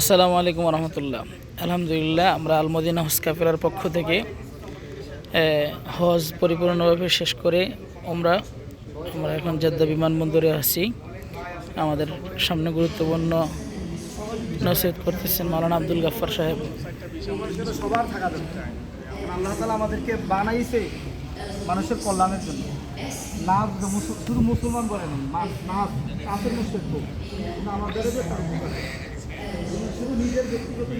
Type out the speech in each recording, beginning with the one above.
আসসালামু আলাইকুম রহমতুল্লাহ আলহামদুলিল্লাহ, আমরা আলমদিনা হজ কাফেলার পক্ষ থেকে হজ পরিপূর্ণভাবে শেষ করে আমরা আমরা এখন জেদ্দা বিমানবন্দরে আছি। আমাদের সামনে গুরুত্বপূর্ণ নসিহত করতেছেন মাওলানা আব্দুল গাফফার সাহেব। আল্লাহ আমাদেরকে বানাইছে মানুষের কল্যাণের জন্য। নাচ শুধু মুসলমান বলে না নাচ শুধু নিজের ব্যক্তিগত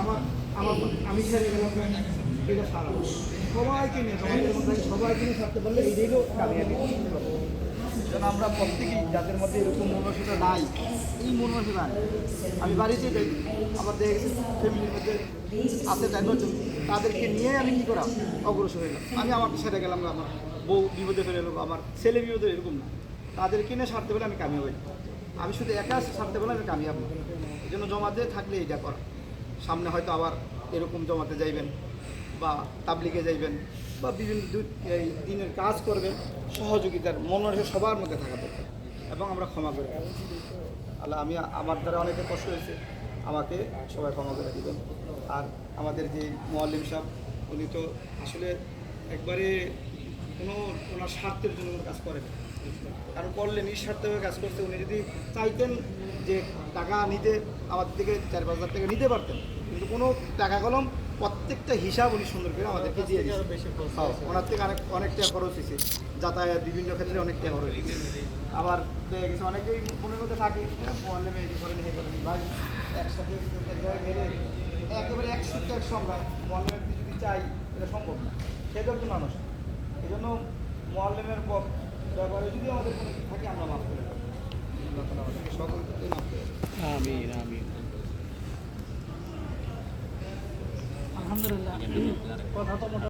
আমার আমার আমি সারা। যেন আমরা প্রত্যেকেই যাদের মধ্যে এরকম মনোসিতা নাই, এই মনোসিতা নাই। আমি বাড়িতে যাই, আমার দেখে ফ্যামিলির মধ্যে আছে তাদেরকে নিয়ে আমি কী করা? অগ্রসর গেলাম আমি আমার ছেড়ে গেলাম আমার বউ বিপদে ফেলে এলো আমার ছেলে বিপদে এরকম না। তাদের নিয়ে সারতে পারলে আমি কামিয়াব। হই আমি শুধু একা সারতে পারলে আমি কামিয়াব না। এই জন্য জমাতে থাকলে এটা করা। সামনে হয়তো আবার এরকম জমাতে যাইবেন বা তাবলিগে যাইবেন বা বিভিন্ন এই দিনের কাজ করবেন, সহযোগিতার মনের সবার মধ্যে থাকা দরকার এবং আমরা ক্ষমা করে। আল্লাহ, আমি আমার দ্বারা অনেকে কষ্ট হয়েছে, আমাকে সবাই ক্ষমা করে দিবেন। আর আমাদের যে মোয়াল্লিম সাহেব, উনি তো আসলে একবারে কোনো ওনার স্বার্থের জন্য কাজ করেন কারণ করলে নিঃস্বার্থভাবে কাজ করতে উনি যদি চাইতেন যে টাকা নিতে আমাদের থেকে চার পাঁচ হাজার টাকা নিতে পারতেন কিন্তু কোনো টাকা কলম প্রত্যেকটা হিসাব উনি সুন্দর করে আমাদেরকে দিয়ে দিয়েছে হ্যাঁ, ওনার থেকে অনেক অনেক টাকা খরচ হয়েছে যাতায়াত বিভিন্ন ক্ষেত্রে অনেক টাকা খরচ হয়েছে আবার দেখা গেছে অনেকেই মনের মধ্যে থাকে বললে মেয়ে করেন হে করেন ভাই একসাথে এক জায়গায় গেলে একেবারে একশো একশো আমরা মহল্লের যদি চাই এটা সম্ভব না সে তো একজন মানুষ এই জন্য পথ ব্যাপারে যদি আমাদের কোনো থাকে আমরা মাফ করে। আমিন আমিন। আলহামদুলিল্লাহ। কথা তো